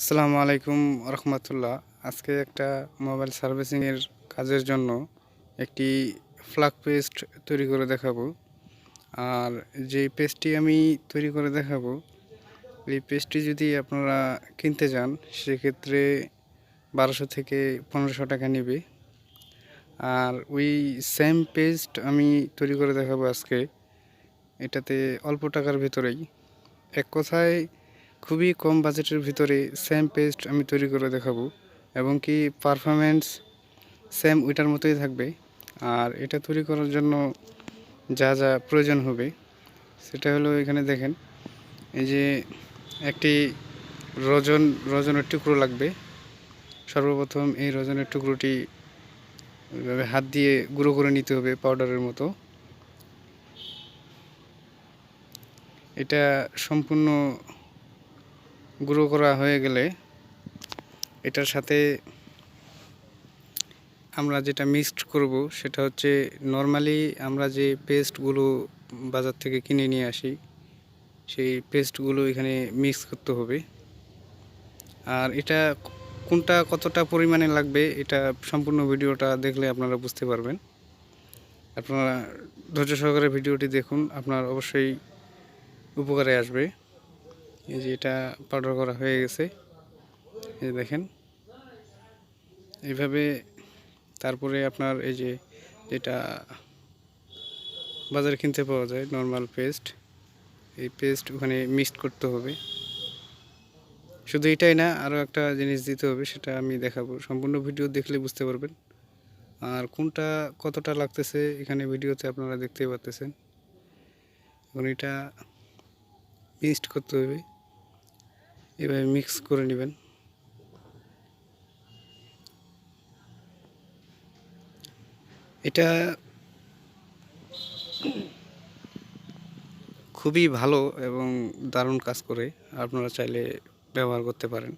আসসালামু আলাইকুম রহমতুল্লাহ। আজকে একটা মোবাইল সার্ভিসিংয়ের কাজের জন্য একটি ফ্লাগ পেস্ট তৈরি করে দেখাবো। আর যে পেস্টটি আমি তৈরি করে দেখাবো, এই পেস্টটি যদি আপনারা কিনতে যান সেক্ষেত্রে বারোশো থেকে পনেরোশো টাকা নেবে। আর ওই সেম পেস্ট আমি তৈরি করে দেখাবো আজকে। এটাতে অল্প টাকার ভিতরেই। এক কথায় খুবই কম বাজেটের ভিতরে সেম পেস্ট আমি তৈরি করে দেখাবো এবং কি পারফরমেন্স সেম ওইটার মতোই থাকবে। আর এটা তৈরি করার জন্য যা যা প্রয়োজন হবে, সেটা হলো এখানে দেখেন, এই যে একটি রজন, রজনের টুকরো লাগবে। সর্বপ্রথম এই রজনের টুকরোটি এভাবে হাত দিয়ে গুঁড়ো করে নিতে হবে পাউডারের মতো। এটা সম্পূর্ণ গুঁড়ো করা হয়ে গেলে এটার সাথে আমরা যেটা মিক্সড করব সেটা হচ্ছে নর্মালি আমরা যে পেস্টগুলো বাজার থেকে কিনে নিয়ে আসি, সেই পেস্টগুলো এখানে মিক্স করতে হবে। আর এটা কোনটা কতটা পরিমাণে লাগবে এটা সম্পূর্ণ ভিডিওটা দেখলে আপনারা বুঝতে পারবেন। আপনারা ধৈর্য সহকারে ভিডিওটি দেখুন, আপনার অবশ্যই উপকারে আসবে। এই যে এটা পাউডার করা হয়ে গেছে। এই দেখেন। এইভাবে তারপরে আপনার এই যে যেটা বাজারে কিনতে পাওয়া যায় নর্মাল পেস্ট এই পেস্ট ওখানে মিক্সড করতে হবে। শুধু এটাই না, আরও একটা জিনিস দিতে হবে, সেটা আমি দেখাবো। সম্পূর্ণ ভিডিও দেখলে বুঝতে পারবেন। আর কোনটা কতটা লাগতেছে, এখানে ভিডিওতে আপনারা দেখতেই পাচ্তেছেন এখন এটা মিক্সড করতে হবে। এভাবে মিক্স করে নেবেন। এটা খুবই ভালো এবং দারুণ কাজ করে, আপনারা চাইলে ব্যবহার করতে পারেন।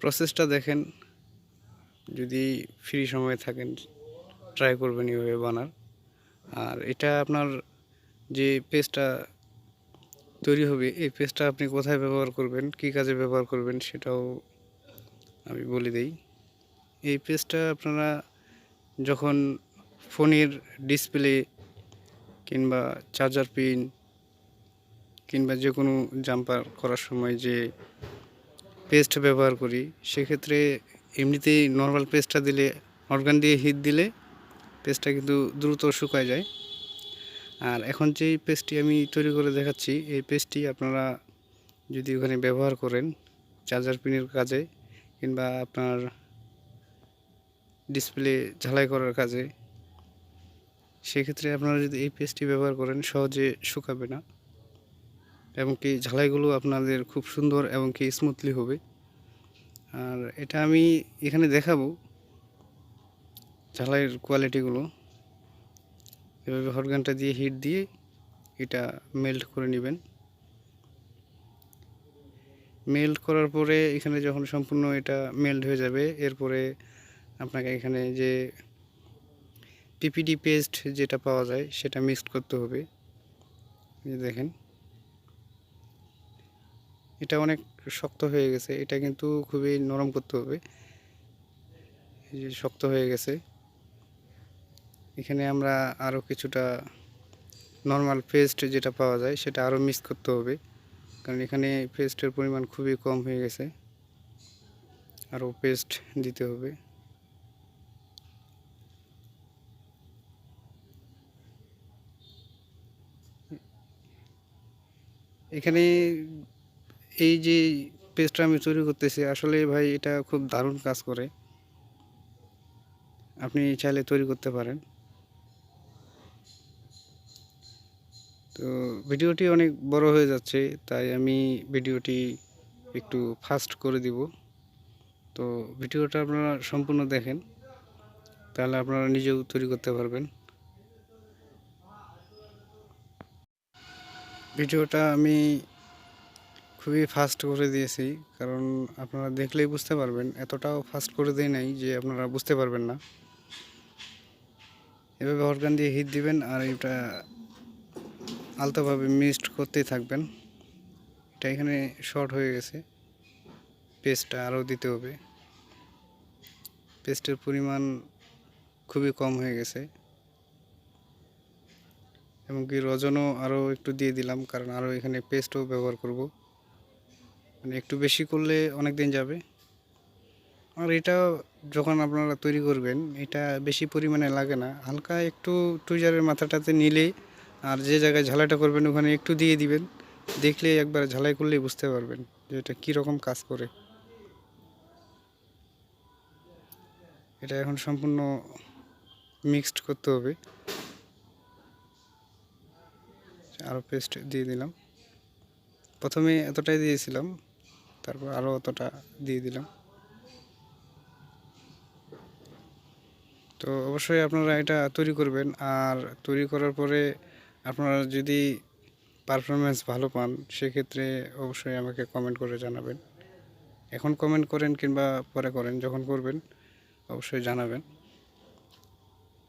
প্রসেসটা দেখেন, যদি ফ্রি সময়ে থাকেন ট্রাই করবেন এভাবে বানার। আর এটা আপনার যে পেস্টটা তৈরি হবে, এই পেস্টটা আপনি কোথায় ব্যবহার করবেন, কী কাজে ব্যবহার করবেন সেটাও আমি বলে দিই। এই পেস্টটা আপনারা যখন ফোনের ডিসপ্লে কিংবা চার্জার পিন কিংবা যে কোনো জাম্পার করার সময় যে পেস্ট ব্যবহার করি, সেক্ষেত্রে এমনিতেই নর্মাল পেস্টটা দিলে অর্গান দিয়ে হিট দিলে পেস্টটা কিন্তু দ্রুত শুকায় যায়। আর এখন যেই পেস্টটি আমি তৈরি করে দেখাচ্ছি, এই পেস্টটি আপনারা যদি ওখানে ব্যবহার করেন চার্জার পিনের কাজে কিংবা আপনার ডিসপ্লে ঝালাই করার কাজে, সেক্ষেত্রে আপনারা যদি এই পেস্টটি ব্যবহার করেন, সহজে শুকাবে না। এবং কি ঝালাইগুলো আপনাদের খুব সুন্দর এবং কি স্মুথলি হবে। আর এটা আমি এখানে দেখাবো, ঝালাইয়ের কোয়ালিটিগুলো এভাবে হটগানটা দিয়ে হিট দিয়ে এটা মেল্ট করে নেবেন। মেল্ট করার পরে এখানে যখন সম্পূর্ণ এটা মেল্ট হয়ে যাবে, এরপরে আপনাকে এখানে যে পিপিডি পেস্ট যেটা পাওয়া যায়, সেটা মিক্সড করতে হবে। দেখেন। এটা অনেক শক্ত হয়ে গেছে, এটা কিন্তু খুবই নরম করতে হবে। এই যে শক্ত হয়ে গেছে। এখানে আমরা আরও কিছুটা নর্মাল পেস্ট যেটা পাওয়া যায়, সেটা আরও মিক্স করতে হবে। কারণ এখানে পেস্টের পরিমাণ খুবই কম হয়ে গেছে। আরও পেস্ট দিতে হবে। এখানে এই যে পেস্টটা আমি তৈরি করতেছি, আসলে ভাই এটা খুব দারুণ কাজ করে। আপনি চাইলে তৈরি করতে পারেন। তো ভিডিওটি অনেক বড় হয়ে যাচ্ছে, তাই আমি ভিডিওটি একটু ফাস্ট করে দিব। তো ভিডিওটা আপনারা সম্পূর্ণ দেখেন, তাহলে আপনারা নিজেও তৈরি করতে পারবেন। ভিডিওটা আমি খুবই ফাস্ট করে দিয়েছি, কারণ আপনারা দেখলেই বুঝতে পারবেন, এতটাও ফাস্ট করে দেয় নাই যে আপনারা বুঝতে পারবেন না। এভাবে অর্গান দিয়ে হিট দিবেন, আর এটা আলতোভাবে মিক্সড করতেই থাকবেন। এটা এখানে শর্ট হয়ে গেছে। পেস্টটা আরও দিতে হবে। পেস্টের পরিমাণ খুবই কম হয়ে গেছে। এবং কি রজনও আরও একটু দিয়ে দিলাম, কারণ আরও এখানে পেস্টও ব্যবহার করব। মানে একটু বেশি করলে অনেক দিন যাবে। আর এটা যখন আপনারা তৈরি করবেন, এটা বেশি পরিমাণে লাগে না। হালকা একটু টুইজারের মাথাটাতে নিলেই আর যে জায়গায় ঝালাইটা করবেন, ওখানে একটু দিয়ে দিবেন। দেখলে একবার ঝালাই করলেই বুঝতে পারবেন যে এটা কীরকম কাজ করে। এটা এখন সম্পূর্ণ মিক্সড করতে হবে। আরও পেস্ট দিয়ে দিলাম। প্রথমে এতটাই দিয়েছিলাম, তারপর আরও অতটা দিয়ে দিলাম। তো অবশ্যই আপনারা এটা তৈরি করবেন। আর তৈরি করার পরে আপনারা যদি পারফরমেন্স ভালো পান, সেক্ষেত্রে অবশ্যই আমাকে কমেন্ট করে জানাবেন। এখন কমেন্ট করেন কিংবা পরে করেন, যখন করবেন, অবশ্যই জানাবেন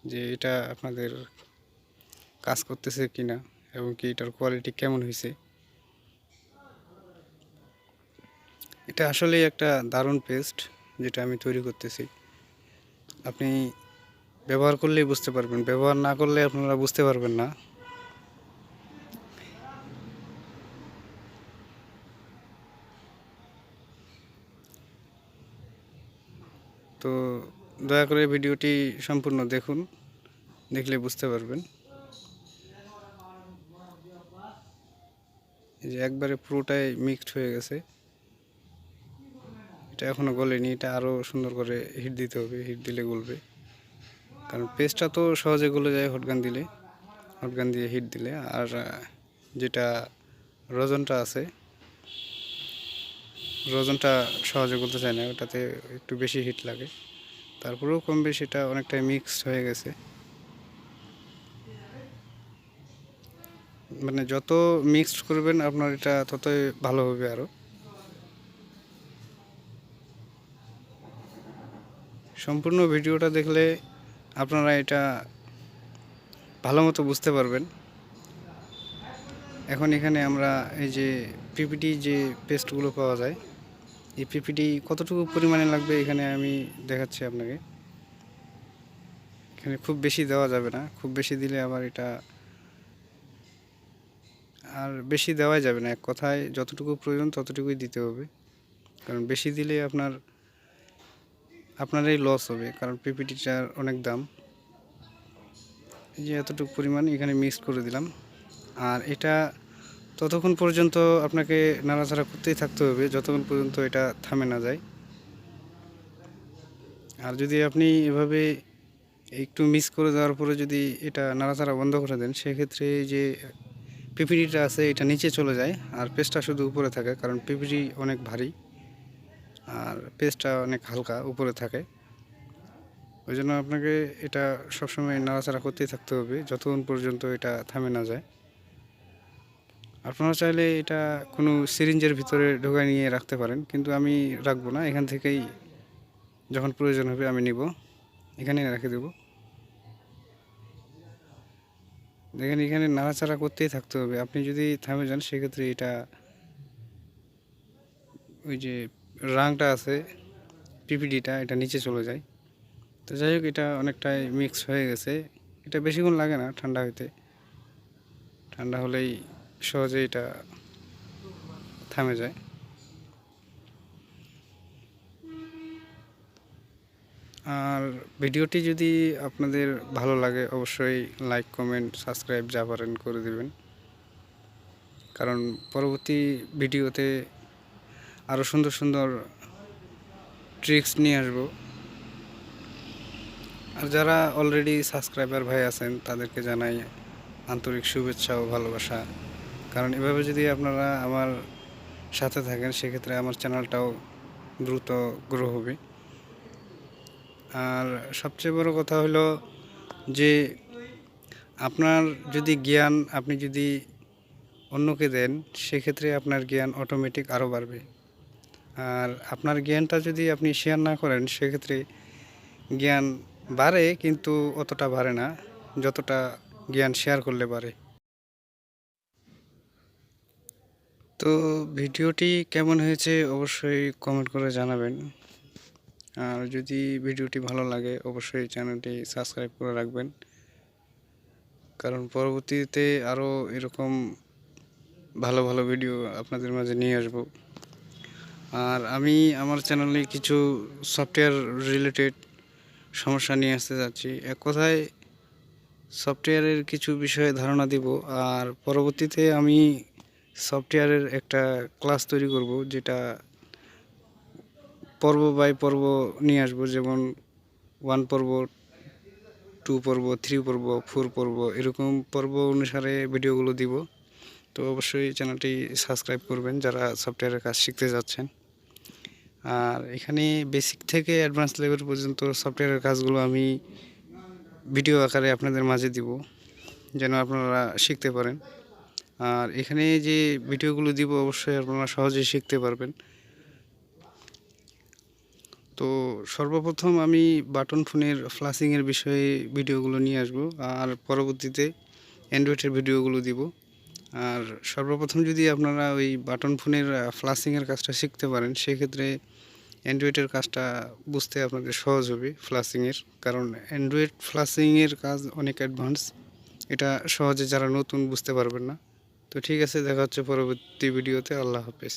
যে এটা আপনাদের কাজ করতেছে কি না এবং কি এটার কোয়ালিটি কেমন হয়েছে এটা আসলেই একটা দারুণ পেস্ট যেটা আমি তৈরি করতেছি। আপনি ব্যবহার করলেই বুঝতে পারবেন, ব্যবহার না করলে আপনারা বুঝতে পারবেন না। তো দয়া করে ভিডিওটি সম্পূর্ণ দেখুন, দেখলে বুঝতে পারবেন। যে একবারে পুরোটাই মিক্সড হয়ে গেছে। এটা এখনও গলেনি, এটা আরও সুন্দর করে হিট দিতে হবে হিট দিলে গলবে। কারণ পেস্টটা তো সহজে গলে যায় হটগান দিলে, হটগান দিয়ে হিট দিলে। আর যেটা রজনটা আছে রজনটা সহজে বলতে চায় না, ওটাতে একটু বেশি হিট লাগে। তারপরেও কম বেশি, এটা অনেকটাই মিক্সড হয়ে গেছে। মানে যত মিক্সড করবেন আপনার এটা ততই ভালো হবে আরও সম্পূর্ণ ভিডিওটা দেখলে আপনারা এটা ভালো মতো বুঝতে পারবেন। এখন এখানে আমরা এই যে পিপিটি যে পেস্টগুলো পাওয়া যায় এই পিপিটি কতটুকু পরিমাণে লাগবে এখানে আমি দেখাচ্ছি আপনাকে। এখানে খুব বেশি দেওয়া যাবে না, খুব বেশি দিলে আবার এটা আর বেশি দেওয়াই যাবে না, এক কথায় যতটুকু প্রয়োজন ততটুকুই দিতে হবে। কারণ বেশি দিলে আপনার, আপনারই লস হবে, কারণ পিপিটিটার অনেক দাম। এই যে এতটুকু পরিমাণ এখানে মিক্স করে দিলাম। আর এটা ততক্ষণ পর্যন্ত আপনাকে নাড়াচাড়া করতেই থাকতে হবে, যতক্ষণ পর্যন্ত এটা থামে না যায়। আর যদি আপনি এভাবে একটু মিস করে দেওয়ার পরে যদি এটা নাড়াচাড়া বন্ধ করে দেন, সেক্ষেত্রে যে পিপিটিটা আছে, এটা নিচে চলে যায়। আর পেস্টটা শুধু উপরে থাকে, কারণ পিপিটি অনেক ভারী আর পেস্টটা অনেক হালকা উপরে থাকে। ওই জন্য আপনাকে এটা সবসময় নাড়াচাড়া করতেই থাকতে হবে, যতক্ষণ পর্যন্ত এটা থামে না যায়। আপনারা চাইলে এটা কোনো সিরিঞ্জের ভিতরে ঢোকায় নিয়ে রাখতে পারেন, কিন্তু আমি রাখব না। এখান থেকেই যখন প্রয়োজন হবে আমি নিব। এখানেই রেখে দেব। দেখেন, এখানে নাড়াচাড়া করতেই থাকতে হবে। আপনি যদি থামে যান, সেক্ষেত্রে এটা ওই যে রাংটা আছে, পিপিডিটা, এটা নিচে চলে যায়। তো যাই হোক, এটা অনেকটাই মিক্স হয়ে গেছে। এটা বেশিক্ষণ লাগে না ঠান্ডা হইতে। ঠান্ডা হলেই সহজে এটা থামে যায়। আর ভিডিওটি যদি আপনাদের ভালো লাগে, অবশ্যই লাইক, কমেন্ট, সাবস্ক্রাইব যা পারেন করে দিবেন। কারণ পরবর্তী ভিডিওতে আরও সুন্দর সুন্দর ট্রিক্স নিয়ে আসব। আর যারা অলরেডি সাবস্ক্রাইবার ভাই আছেন, তাদেরকে জানাই আন্তরিক শুভেচ্ছা ও ভালোবাসা। কারণ এভাবে যদি আপনারা আমার সাথে থাকেন, সেক্ষেত্রে আমার চ্যানেলটাও দ্রুত গ্রো হবে। আর সবচেয়ে বড় কথা হলো যে, আপনার যদি জ্ঞান আপনি যদি অন্যকে দেন, সেক্ষেত্রে আপনার জ্ঞান অটোমেটিক আরও বাড়বে। আর আপনার জ্ঞানটা যদি আপনি শেয়ার না করেন, সেক্ষেত্রে জ্ঞান বাড়ে, কিন্তু অতটা বাড়ে না। যতটা জ্ঞান শেয়ার করলে বাড়ে। তো ভিডিওটি কেমন হয়েছে অবশ্যই কমেন্ট করে জানাবেন। আর যদি ভিডিওটি ভালো লাগে, অবশ্যই চ্যানেলটি সাবস্ক্রাইব করে রাখবেন। কারণ পরবর্তীতে আরও এরকম ভালো ভালো ভিডিও আপনাদের মাঝে নিয়ে আসব। আর আমি আমার চ্যানেলে কিছু সফটওয়্যার রিলেটেড সমস্যা নিয়ে আসতে যাচ্ছি। এক কথায় সফটওয়্যারের কিছু বিষয়ে ধারণা দিব। আর পরবর্তীতে আমি সফটওয়্যারের একটা ক্লাস তৈরি করব, যেটা পর্ব বাই পর্ব নিয়ে আসব, যেমন ওয়ান পর্ব টু পর্ব থ্রি পর্ব ফোর পর্ব, এরকম পর্ব অনুসারে ভিডিওগুলো দিব। তো অবশ্যই চ্যানেলটি সাবস্ক্রাইব করবেন যারা সফটওয়্যারের কাজ শিখতে যাচ্ছেন। আর এখানে বেসিক থেকে অ্যাডভান্স লেভেল পর্যন্ত সফটওয়্যারের কাজগুলো আমি ভিডিও আকারে আপনাদের মাঝে দিব, যেন আপনারা শিখতে পারেন। আর এখানে যে ভিডিওগুলো দিব অবশ্যই আপনারা সহজেই শিখতে পারবেন। তো সর্বপ্রথম আমি বাটন ফোনের ফ্লাশিংয়ের বিষয়ে ভিডিওগুলো নিয়ে আসব আর পরবর্তীতে অ্যান্ড্রয়েডের ভিডিওগুলো দিব। আর সর্বপ্রথম যদি আপনারা ওই বাটন ফোনের ফ্লাশিংয়ের কাজটা শিখতে পারেন, সেক্ষেত্রে অ্যান্ড্রয়েডের কাজটা বুঝতে আপনাদের সহজ হবে ফ্লাশিংয়ের। কারণ অ্যান্ড্রয়েড ফ্লাশিংয়ের কাজ অনেক অ্যাডভান্স, এটা সহজে যারা নতুন বুঝতে পারবেন না। তো ঠিক আছে দেখা হচ্ছে পরবর্তী ভিডিওতে। আল্লাহ হাফেজ।